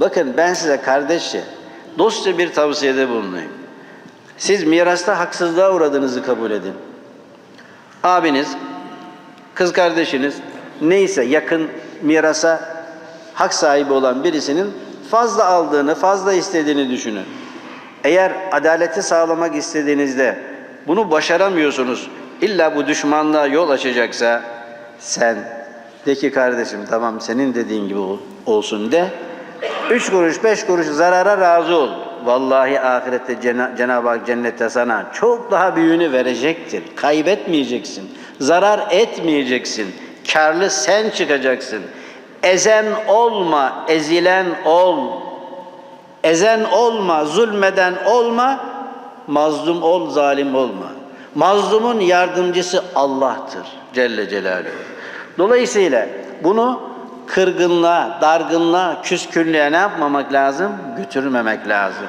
Bakın ben size kardeşçe, dostça bir tavsiyede bulunayım. Siz mirasta haksızlığa uğradığınızı kabul edin. Abiniz, kız kardeşiniz neyse yakın mirasa hak sahibi olan birisinin fazla aldığını, fazla istediğini düşünün. Eğer adaleti sağlamak istediğinizde bunu başaramıyorsunuz, illa bu düşmanlığa yol açacaksa sen de ki kardeşim tamam senin dediğin gibi ol- olsun de. Üç kuruş, beş kuruş zarara razı ol. Vallahi ahirette Cena- Cenab-ı Hak cennette sana çok daha büyüğünü verecektir. Kaybetmeyeceksin. Zarar etmeyeceksin. Karlı sen çıkacaksın. Ezen olma, ezilen ol. Ezen olma, zulmeden olma, mazlum ol, zalim olma. Mazlumun yardımcısı Allah'tır Celle Celaluhu. Dolayısıyla bunu kırgınlığa, dargınlığa, küskünlüğe ne yapmamak lazım? Götürmemek lazım.